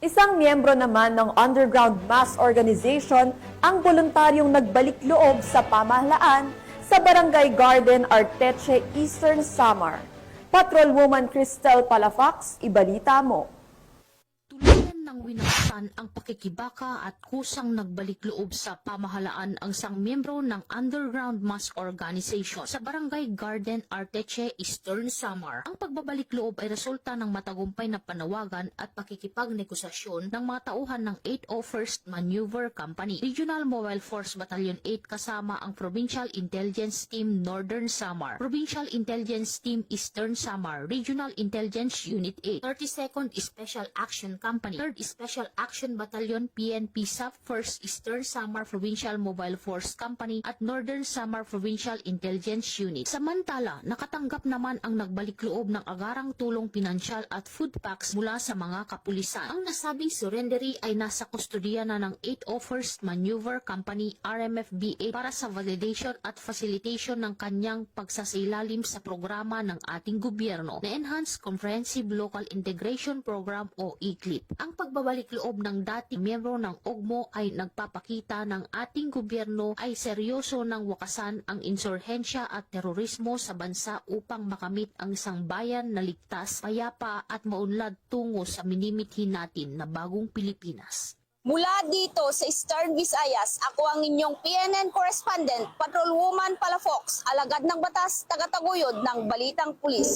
Isang miyembro naman ng underground mass organization ang voluntaryong nagbalik loob sa pamahalaan sa Barangay Garden Arteche, Eastern Samar. Patrolwoman Cristel Palafox, ibalita mo. Tuluyan ng winaksan ang pakikibaka at kusang nagbalik loob sa pamahalaan ang sang miyembro ng Underground Mass Organization sa Barangay Garden Arteche, Eastern Samar. Ang pagbabalik loob ay resulta ng matagumpay na panawagan at pakikipagnegosasyon ng mga tauhan ng 801st Maneuver Company, Regional Mobile Force Battalion 8 kasama ang Provincial Intelligence Team Northern Samar, Provincial Intelligence Team Eastern Samar, Regional Intelligence Unit 8, 32nd Special Action Company, 3rd Special Action Battalion PNP SAP 1st Eastern Samar Provincial Mobile Force Company at Northern Samar Provincial Intelligence Unit. Samantala, nakatanggap naman ang nagbalik loob ng agarang tulong pinansyal at food packs mula sa mga kapulisan. Ang nasabing surrendery ay nasa kustodiya na ng 801st Maneuver Company RMFBA para sa validation at facilitation ng kanyang pagsasailalim sa programa ng ating gobyerno na Enhanced Comprehensive Local Integration Program o ECLIP. Ang pagbabalik loob ng dating miyembro ng OGMO ay nagpapakita ng ating gobyerno ay seryoso ng wakasan ang insurhensya at terorismo sa bansa upang makamit ang isang bayan na ligtas, payapa at maunlad tungo sa minimithin natin na bagong Pilipinas. Mula dito sa Eastern Visayas, ako ang inyong PNN correspondent, Patrolwoman Palafox, alagad ng batas, tagataguyod ng Balitang Pulis.